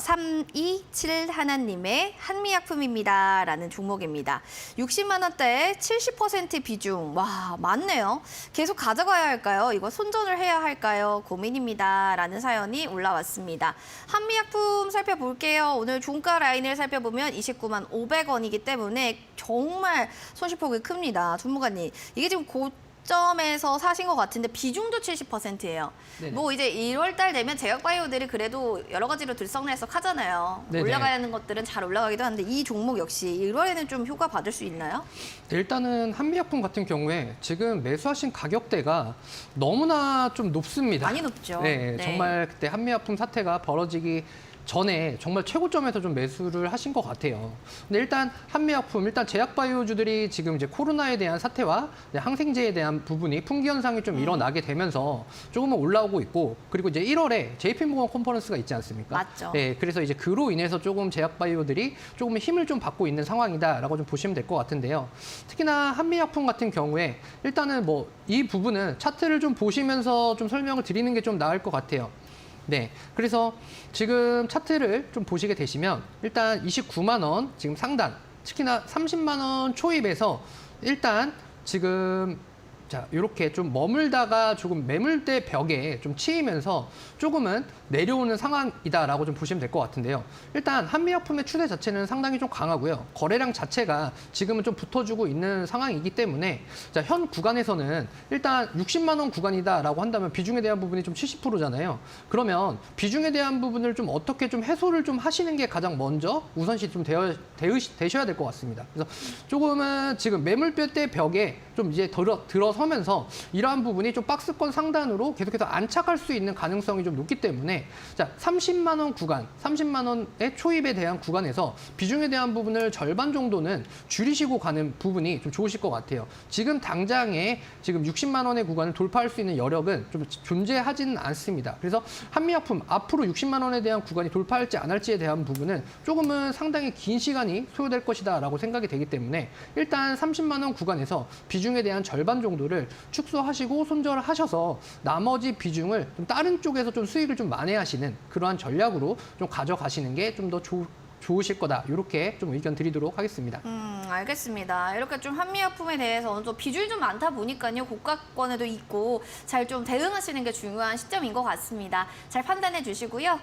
327 하나님의 한미약품입니다. 라는 종목입니다. 60만 원대에 70% 비중. 와, 많네요. 계속 가져가야 할까요? 이거 손절을 해야 할까요? 고민입니다. 라는 사연이 올라왔습니다. 한미약품 살펴볼게요. 오늘 종가 라인을 살펴보면 29만 500원이기 때문에 정말 손실폭이 큽니다. 전무관님. 이게 지금 고 점에서 사신 것 같은데 비중도 70%예요. 네네. 뭐 이제 1월 달 되면 제약 바이오들이 그래도 여러 가지로 들썩날썩 하잖아요. 네네. 올라가는 것들은 잘 올라가기도 하는데 이 종목 역시 1월에는 좀 효과 받을 수 있나요? 일단은 한미약품 같은 경우에 지금 매수하신 가격대가 너무나 좀 높습니다. 많이 높죠. 네, 네. 정말 그때 한미약품 사태가 벌어지기 전에 정말 최고점에서 좀 매수를 하신 것 같아요. 근데 일단 한미약품, 일단 제약바이오주들이 지금 이제 코로나에 대한 사태와 항생제에 대한 부분이 풍기 현상이 음. 좀 일어나게 되면서 조금은 올라오고 있고 그리고 이제 1월에 JP모건 컨퍼런스가 있지 않습니까? 맞죠. 네, 그래서 이제 그로 인해서 조금 제약바이오들이 조금 힘을 좀 받고 있는 상황이다라고 좀 보시면 될 것 같은데요. 특히나 한미약품 같은 경우에 일단은 뭐 이 부분은 차트를 좀 보시면서 좀 설명을 드리는 게 좀 나을 것 같아요. 네, 그래서 지금 차트를 좀 보시게 되시면 일단 29만 원 지금 상단, 특히나 30만 원 초입에서 일단 지금 자 이렇게 좀 머물다가 조금 매물대 벽에 좀 치이면서 조금은 내려오는 상황이다라고 좀 보시면 될 것 같은데요. 일단 한미약품의 추세 자체는 상당히 좀 강하고요. 거래량 자체가 지금은 좀 붙어주고 있는 상황이기 때문에 자, 현 구간에서는 일단 60만 원 구간이다라고 한다면 비중에 대한 부분이 좀 70%잖아요. 그러면 비중에 대한 부분을 좀 어떻게 좀 해소를 좀 하시는 게 가장 먼저 우선시 좀 되어, 되셔야 될 것 같습니다. 그래서 조금은 지금 매물대 벽에 좀 이제 들어, 들어서 면서 이러한 부분이 좀 박스권 상단으로 계속해서 안착할 수 있는 가능성이 좀 높기 때문에 자 30만 원 구간, 30만 원의 초입에 대한 구간에서 비중에 대한 부분을 절반 정도는 줄이시고 가는 부분이 좀 좋으실 것 같아요. 지금 당장에 지금 60만 원의 구간을 돌파할 수 있는 여력은 좀 존재하지는 않습니다. 그래서 한미약품 앞으로 60만 원에 대한 구간이 돌파할지 안 할지에 대한 부분은 조금은 상당히 긴 시간이 소요될 것이다라고 생각이 되기 때문에 일단 30만 원 구간에서 비중에 대한 절반 정도를 축소하시고 손절을 하셔서 나머지 비중을 좀 다른 쪽에서 좀 수익을 좀 만회하시는 그러한 전략으로 좀 가져가시는 게 좀 더 좋으실 거다. 이렇게 좀 의견 드리도록 하겠습니다. 음, 알겠습니다. 이렇게 좀 한미약품에 대해서 정도 비중이 좀 많다 보니까요. 고가권에도 있고 잘 좀 대응하시는 게 중요한 시점인 것 같습니다. 잘 판단해 주시고요.